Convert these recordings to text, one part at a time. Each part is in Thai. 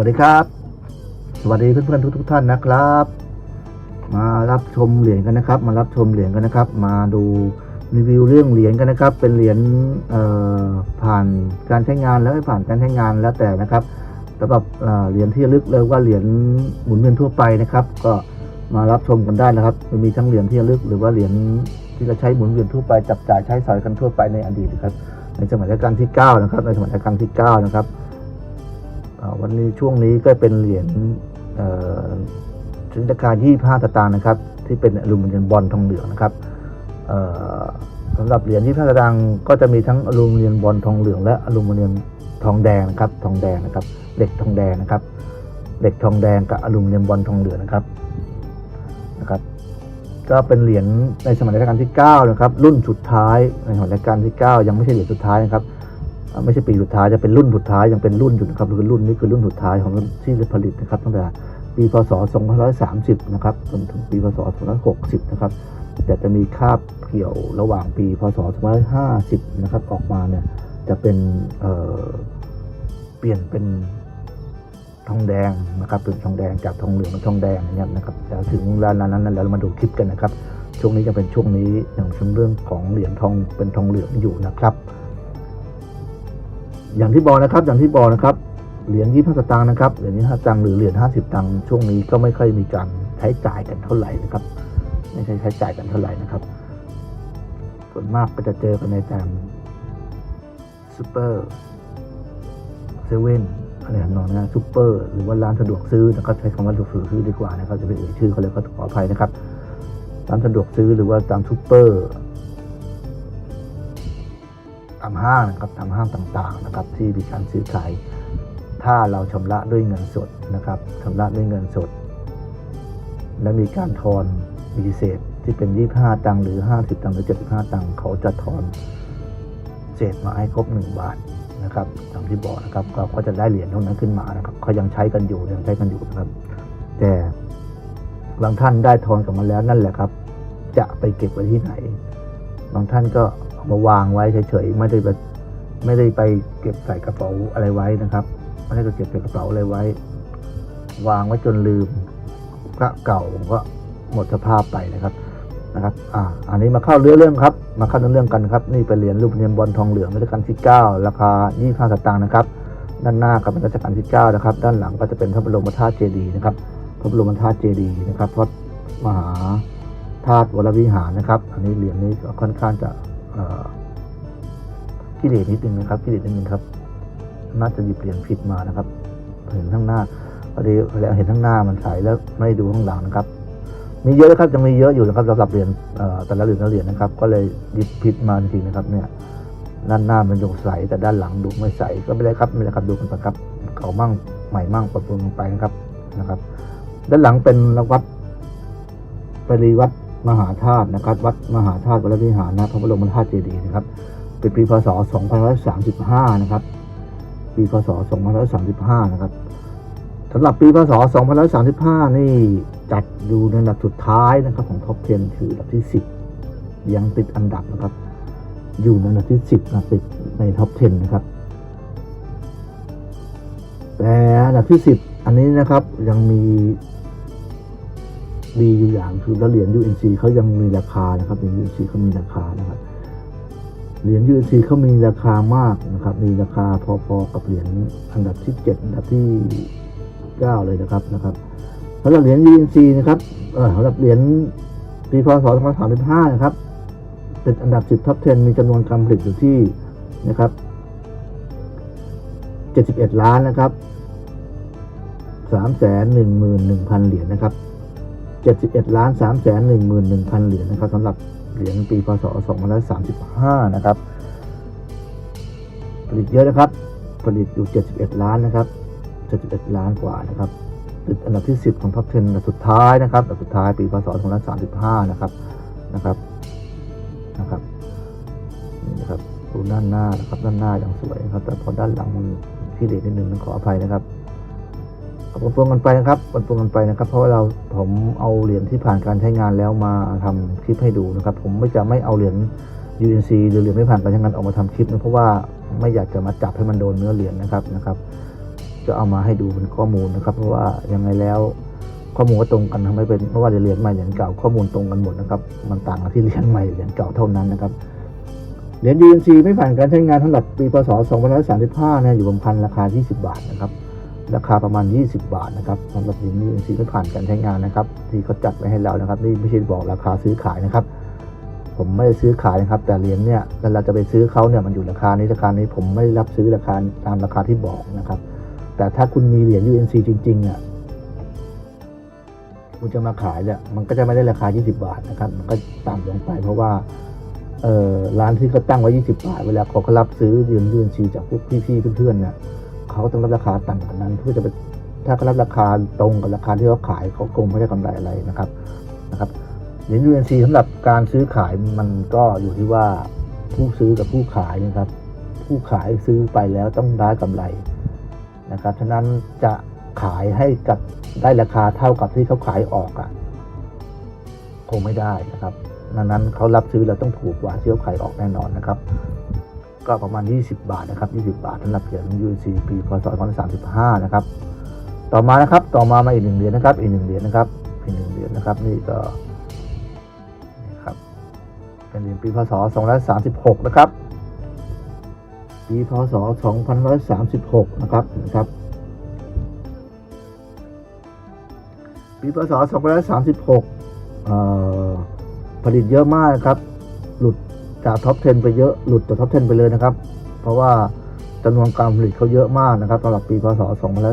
วัสดีครับ สวัสดีเพื่อนๆทุก ๆ ท่านนะครับ มารับชมเหรียญกันนะครับ มารับชมเหรียญกันนะครับ มาดูรีวิวเรื่องเหรียญกันนะครับ เป็นเหรียญผ่านการใช้งานแล้วไม่ผ่านการใช้งานแล้วแต่นะครับสำหรับเหรียญที่ลึกเลยว่าเหรียญหมุนเวียนทั่วไปนะครับ ก็มารับชมกันได้นะครับ มีทั้งเหรียญที่ลึกหรือว่าเหรียญที่เราใช้หมุนเวียนทั่วไปจับจ่ายใช้สอยกันทั่วไปในอดีตนะครับ ในสมัยรัชกาลที่ 9 นะครับ ในสมัยรัชกาลที่ 9 นะครับ วันนี้ช่วงนี้ก็เป็นเหรียญเอ่อถึงราคา25สตางค์นะครับ ที่เป็นอลูมิเนียมบอลทองเหลืองนะครับสำหรับเหรียญ25สตางค์ก็จะมีทั้งอลูมิเนียมบอลทองเหลืองและอลูมิเนียมทองแดงนะครับ ทองแดงนะครับ เหล็กทองแดงนะครับ เหล็กทองแดงกับอลูมิเนียมบอลทองเหลืองนะครับ นะครับ ก็เป็นเหรียญในสมัยรัชกาลที่9นะครับ รุ่นสุดท้ายในสมัยรัชกาลที่ 9 ยังไม่ใช่เหรียญสุดท้ายนะครับ ไม่ใช่ปีสุดท้ายจะเป็นรุ่นสุดท้ายยังเป็นรุ่นอยู่นะครับคือรุ่นนี้คือรุ่นสุดท้ายของที่ผลิตนะครับตั้งแต่ปีพศ 2530 นะครับจนถึงปีพศ 2560 นะครับ แต่จะมีคาบเกี่ยวระหว่างปีพศ 2550 นะครับ ออกมาเนี่ยจะเป็นเเปลี่ยนเป็นทองแดงนะครับเป็นทองแดงจากทองเหลืองเป็นทองแดงเงี้ยนะครับแล้วถึงเวลานั้นนั้นเรามาดูคลิปกันนะครับ ช่วงนี้จะเป็นช่วงนี้อย่างเช่นเรื่องของเหรียญทองเป็นทองเหลืองอยู่นะครับ อย่างที่บอกนะครับ อย่างที่บอกนะครับ เหรียญยี่สิบสตางค์นะครับ เหรียญยี่ห้าตังค์หรือเหรียญห้าสิบตังค์ช่วงนี้ก็ไม่ค่อยมีการใช้จ่ายกันเท่าไหร่นะครับ ไม่ใช่ใช้จ่ายกันเท่าไหร่นะครับ ส่วนมากก็จะเจอกันในตามซูเปอร์เซเว่นอะไรทำนองนั้นซูเปอร์หรือว่าร้านสะดวกซื้อนะครับใช้คำว่าสะดวกซื้อดีกว่านะครับจะไปเอ่ยชื่อเขาเลยก็ขออภัยนะครับร้านสะดวกซื้อหรือว่าตามซูเปอร์ามห้างนะครับตามห้างต่างๆนะครับที่มีการซื้อขาย ถ้าเราชำระด้วยเงินสดนะครับชำระด้วยเงินสด และมีการทอนมีเศษที่เป็น 25 ตังค์หรือ 50 ตังค์หรือ 75 ตังค์เขาจะทอนเศษมาให้ครบ 1 บาทนะครับอย่างที่บอกนะครับก็ก็จะได้เหรียญตรงนั้นขึ้นมานะครับเขายังใช้กันอยู่ยังใช้กันอยู่นะครับ แต่บางท่านได้ทอนกลับมาแล้วนั่นแหละครับ จะไปเก็บไว้ที่ไหน บางท่านก็ มาวางไว้เฉยๆไม่ได้ไปไม่ได้ไปเก็บใส่กระเป๋าอะไรไว้นะครับ ไม่ได้ไปเก็บใส่กระเป๋าอะไรไว้ วางไว้จนลืมก็เก่าก็หมดสภาพไปนะครับนะครับ อ่า อันนี้มาเข้าเรื่องเรื่องครับ มาเข้าเรื่องเรื่องกันครับ นี่เป็นเหรียญรูปเหรียญบอลทองเหลืองรัชกาลที่ 9 ราคา 25 สตางค์นะครับ ด้านหน้าก็เป็นรัชกาลที่ 9 นะครับ ด้านหลังก็จะเป็นพระบรมธาตุเจดีย์นะครับ พระบรมธาตุเจดีย์นะครับวัดมหาธาตุวรวิหารนะครับ อันนี้เหรียญนี้ก็ค่อนข้างจะ กิเลสนิดนึงนะครับกิเลสนิดนึงครับ น่าจะหยิบเหรียญผิดมานะครับ เห็นข้างหน้าพอดีแล้วเห็นข้างหน้ามันใสแล้วไม่ดูข้างหลังนะครับ มีเยอะนะครับยังมีเยอะอยู่นะครับสำหรับเหรียญแต่ละเหรียญแต่ละเหรียญนะครับ ก็เลยหยิบผิดมาจริงนะครับ เนี่ยด้านหน้ามันดูใสแต่ด้านหลังดูไม่ใสก็ไม่ได้ครับไม่ได้ครับดูกันไปครับเก่ามั่งใหม่มั่งปรับปรุงลงไปนะครับนะครับ ด้านหลังเป็นวัดปริวัด มหาธาตุนะครับ วัดมหาธาตุวรวิหารนะพระบรมธาตุเจดีย์นะครับเป็นปีพศ 2535 นะครับ ปีพศ 2535 นะครับสำหรับปีพศ 2535 นี่จัดอยู่ในอันดับสุดท้ายนะครับ ของท็อป 10 คืออันดับที่ 10 ยังติดอันดับนะครับ อยู่ในอันดับที่ 10นะติดในท็อป 10 นะครับ แต่อันดับที่ 10 อันนี้นะครับยังมี ดีอยู่อย่างคือแล้วเหรียญ UNC เขายังมีราคานะครับเหรียญ UNC เขามีราคานะครับเหรียญ UNC เขามีราคามากนะครับ มีราคาพอๆกับเหรียญอันดับที่ 7 อันดับที่ 9 เลยนะครับนะครับสำหรับเหรียญ UNC นะครับเออสำหรับเหรียญปีพศ2535 นะครับติดอันดับ 10ท็อป 10 มีจำนวนการผลิตอยู่ที่นะครับ71 ล้านนะครับ311,000 เหรียญนะครับ 71ล้าน311,000 เหรียญนะครับสำหรับเหรียญปีพศ2535 นะครับ ผลิตเยอะนะครับ ผลิตอยู่ 71 ล้านนะครับ 71 ล้านกว่านะครับติดอันดับที่ 10 ของท็อป10อันดับสุดท้ายนะครับอันดับสุดท้ายปีพศ2535 นะครับนะครับนะครับนี่นะครับดูด้านหน้านะครับด้านหน้าอย่างสวยนะครับ แต่พอด้านหลังมันขี้เหร่นิดนึงต้องขออภัยนะครับ ปนปนกันไปนะครับปนปนกันไปนะครับ เพราะว่าเราผมเอาเหรียญที่ผ่านการใช้งานแล้วมาทำคลิปให้ดูนะครับ ผมไม่จะไม่เอาเหรียญ UNC หรือเหรียญไม่ผ่านการใช้งานออกมาทำคลิปนะเพราะว่าไม่อยากจะมาจับให้มันโดนเนื้อเหรียญนะครับนะครับ จะเอามาให้ดูเป็นข้อมูลนะครับ เพราะว่ายังไงแล้วข้อมูลก็ตรงกันทำให้เป็นไม่ว่าจะเหรียญใหม่เหรียญเก่าข้อมูลตรงกันหมดนะครับ มันต่างกันที่เหรียญใหม่เหรียญเก่าเท่านั้นนะครับเหรียญ UNC ไม่ผ่านการใช้งานสำหรับปีพศ2535เนี่ยอยู่ประมาณราคา 20 บาทนะครับ ราคาประมาณ 20 บาทนะครับสำหรับเหรียญ UNC ไม่ผ่านการใช้งานนะครับ ที่เขาจัดไว้ให้เรานะครับ นี่ไม่ใช่บอกราคาซื้อขายนะครับ ผมไม่ได้ซื้อขายนะครับ แต่เหรียญเนี่ยแล้วเราจะไปซื้อเขาเนี่ยมันอยู่ราคานี้ราคานี้ผมไม่ได้รับซื้อราคาตามราคาที่บอกนะครับ แต่ถ้าคุณมีเหรียญ UNC จริงๆเนี่ยคุณจะมาขายเนี่ยมันก็จะไม่ได้ราคา 20 บาทนะครับ มันก็ต่ำลงไปเพราะว่าเออร้านที่เขาตั้งไว้ 20 บาท เวลาเขาเขารับซื้อเหรียญ UNC จากพวกพี่ๆเพื่อนๆเนี่ย เขาต้องรับราคาต่ำกว่านั้นเพื่อจะไปถ้าเขารับราคาตรงกับราคาที่เขาขายเขาคงไม่ได้กำไรอะไรนะครับนะครับเหรียญ UNC สำหรับการซื้อขายมันก็อยู่ที่ว่าผู้ซื้อกับผู้ขายนะครับ ผู้ขายซื้อไปแล้วต้องได้กำไรนะครับฉะนั้นจะขายให้กับได้ราคาเท่ากับที่เขาขายออกอะ่ะคงไม่ได้นะครับดังนั้นเขารับซื้อเราต้องถูกกว่าที่เขาขายออกแน่นอนนะครับ ก็ประมาณ 20 บาทนะครับ 20 บาทสำหรับเหรียญ UNC ปีพศ2035 นะครับ ต่อมานะครับ ต่อมามาอีกหนึ่งเหรียญนะครับ อีกหนึ่งเหรียญนะครับ อีกหนึ่งเหรียญนะครับ นี่ก็นี่ครับ เป็นเหรียญปีพศ236 นะครับ ปีพศ2136 นะครับนะครับ ปีพศ2136 เอ่อ ผลิตเยอะมากนะครับ จากท็อป10 ไปเยอะหลุดจากท็อป10 ไปเลยนะครับ เพราะว่าจำนวนการผลิตเขาเยอะมากนะครับสำหรับปีพศ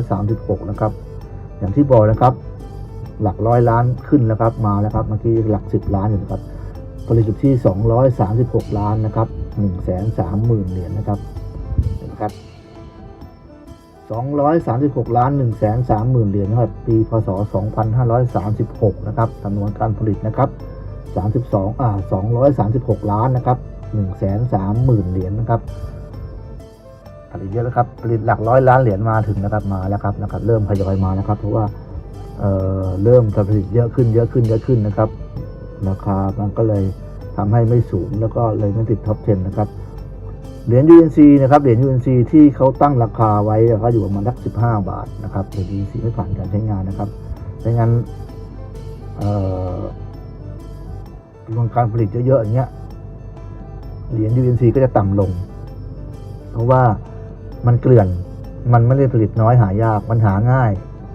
2136 นะครับ อย่างที่บอกนะครับ หลักร้อยล้านขึ้นแล้วครับมาแล้วครับเมื่อกี้หลักสิบล้านอยู่นะครับผลิตอยู่ที่ 236 ล้านนะครับ 1 3 0 0 0 0 เหรียญนะครับเห็นะครับ 236 ล้าน 1 3 0 0 0 0 เหรียญนะครับ ปีพศ 2536 นะครับจำนวนการผลิตนะครับ 32อ่า236 ล้านนะครับ1 3 0 0 0 0 เหรียญนะครับผลิตเยอะแล้วครับผลิตหลักร้อยล้านเหรียญมาถึงนะครับมาแล้วครับนะครับ เริ่มทยอยมานะครับ เพราะว่าเอ่อเริ่มผลิตเยอะขึ้นเยอะขึ้นเยอะขึ้นนะครับราคามันก็เลยทำให้ไม่สูงแล้วก็เลยไม่ติดท็อป 10 นะครับ เหรียญ UNC นะครับ เหรียญ UNC ที่เขาตั้งราคาไว้ก็อยู่ประมาณสัก15 บาทนะครับเหรียญ UNC ไม่ผ่านการใช้งานนะครับดังนั้นเอ่อ จำนวนการผลิตเยอะๆอย่างเงี้ยเหรียญ UNC ก็จะต่ำลง เพราะว่ามันเกลื่อนมันไม่ได้ผลิตน้อยหายากมันหาง่าย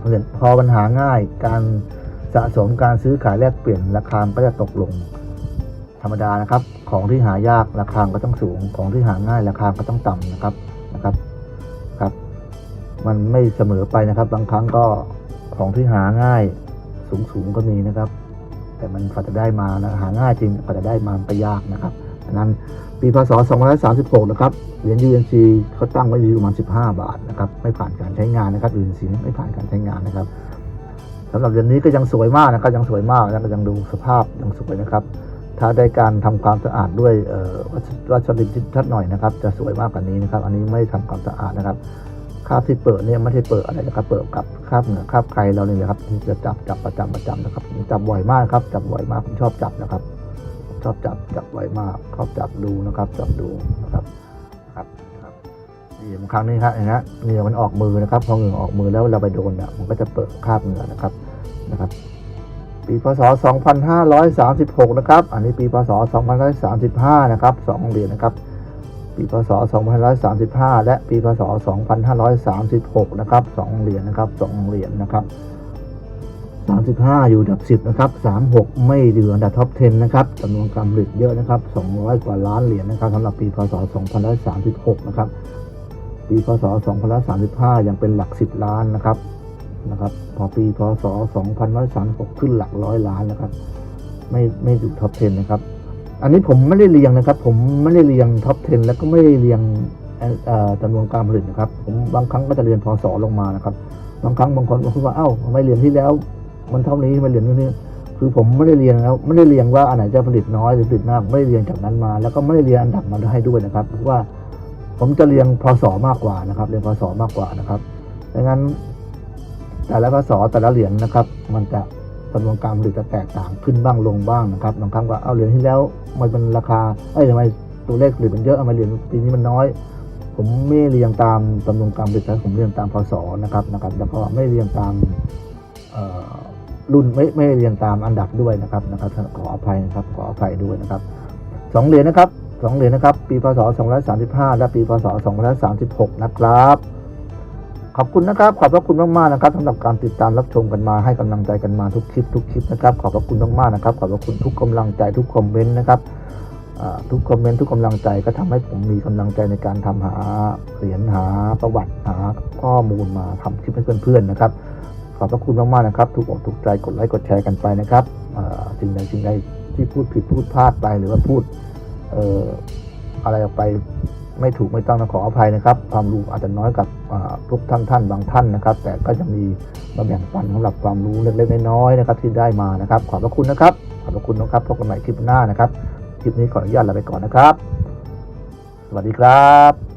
เหรียญพอมันหาง่าย การสะสมการซื้อขายแลกเปลี่ยนราคาก็จะตกลง ธรรมดานะครับ ของที่หายากราคาก็ต้องสูง ของที่หาง่ายราคาก็ต้องต่ำนะครับนะครับครับ มันไม่เสมอไปนะครับ บางครั้งก็ของที่หาง่ายสูงสูงๆก็มีนะครับ แต่มันกว่าจะได้มานะหาง่ายจริงกว่าจะได้มามันยากนะครับดังนั้นปีพศ 2536 นะครับ เหรียญ UNC เขาตั้งไว้อยู่ประมาณ 15 บาทนะครับ ไม่ผ่านการใช้งานนะครับ UNC ไม่ผ่านการใช้งานนะครับสำหรับเหรียญนี้ก็ยังสวยมากนะครับ ยังสวยมากแล้วก็ยังดูสภาพยังสวยนะครับ ถ้าได้การทำความสะอาดด้วยวัสวัสดุชัดหน่อยนะครับ จะสวยมากกว่านี้นะครับ อันนี้ไม่ได้ทำความสะอาดนะครับ คาบที่เปิดเนี่ยไม่ได้เปิดอะไรนะครับ เปิดกับคาบเหงื่อคาบไข่เราเนี่ยนะครับจะจับจับประจำประจำนะครับจับบ่อยมากครับ จับบ่อยมากผมชอบจับนะครับ ชอบจับจับบ่อยมากชอบจับดูนะครับ จับดูนะครับครับครับนี่บางครั้งนี่ครับเห็นไหมเหงื่อมันออกมือนะครับพอเหงื่อออกมือแล้วเราไปโดนเนี่ยมันก็จะเปิดคาบเหงื่อนะครับนะครับปีพศ 2536 นะครับ อันนี้ปีพศ 2535 นะครับสองเหรียญนะครับ ปีพศ 2535 และปีพศ 2536 นะครับสองเหรียญนะครับสองเหรียญนะครับ 35 อยู่อันดับ 10 นะครับ 36 ไม่อยู่อันดับท็อป 10 นะครับจำนวนการผลิตเยอะนะครับ 200 กว่าล้านเหรียญนะครับสำหรับปีพศ 2536 นะครับ ปีพศ 2535 ยังเป็นหลัก 10 ล้านนะครับ นะครับ พอปีพศ2136 ขึ้นหลักร้อยล้านนะครับ ไม่ไม่อยู่ท็อป 10 นะครับ อันนี้ผมไม่ได้เรียงนะครับ ผมไม่ได้เรียงท็อป 10 แล้วก็ไม่ได้เรียงจำนวนการผลิตนะครับ ผมบางครั้งก็จะเรียนพศลงมานะครับ บางครั้งบางคนก็พูดว่าเอ้าทำไมเรียนที่แล้ว มันเท่านี้ทำไมเรียนที่นี่คือผมไม่ได้เรียงแล้วไม่ได้เรียงว่าอันไหนจะผลิตน้อยหรือผลิตมากไม่ได้เรียงจากนั้นมา แล้วก็ไม่ได้เรียงอันดับมาให้ด้วยนะครับเพราะว่า ผมจะเรียงพศมากกว่านะครับ เรียงพศมากกว่านะครับดังนั้น แต่ละพศแต่ละเหรียญนะครับ มันจะ จำนวนการผลิตจะแตกต่างขึ้นบ้างลงบ้างนะครับบางครั้งว่าเอาเหรียญที่แล้วมันเป็นราคาเอ้ยทำไมตัวเลขผลิตมันเยอะทำไมเหรียญปีนี้มันน้อย ผมไม่เรียงตามจำนวนการผลิตผมเรียงตามพศนะครับนะครับ แล้วก็ไม่เรียงตามรุ่นไม่ไม่เรียงตามอันดับด้วยนะครับนะครับขออภัยนะครับขออภัยด้วยนะครับสองเหรียญนะครับสองเหรียญนะครับ ปีพศ235 และปีพศ236 นะครับ ขอบคุณนะครับ ขอบพระคุณมากๆนะครับสำหรับการติดตามรับชมกันมาให้กำลังใจกันมาทุกคลิปทุกคลิปนะครับขอบพระคุณมากๆนะครับ ขอบพระคุณทุกกำลังใจทุกคอมเมนต์นะครับทุกคอมเมนต์ทุกกำลังใจก็ทำให้ผมมีกำลังใจในการทำหาเหรียญหาประวัติหาข้อมูลมาทำคลิปให้เพื่อนๆนะครับ ขอบพระคุณมากๆนะครับถูกอกถูกใจกดไลค์กดแชร์กันไปนะครับสิ่งใดสิ่งใดที่พูดผิดพูดพลาดไปหรือว่าพูดเอ่ออะไรออกไป ไม่ถูกไม่ต้องนะขออภัยนะครับ ความรู้อาจจะน้อยกับทุกท่านท่านบางท่านนะครับ แต่ก็จะมีมาแบ่งปันสำหรับความรู้เล็กๆน้อยๆนะครับที่ได้มานะครับ ขอบพระคุณนะครับ ขอบพระคุณนะครับพบกันใหม่คลิปหน้านะครับคลิปนี้ขออนุญาตลาไปก่อนนะครับ สวัสดีครับ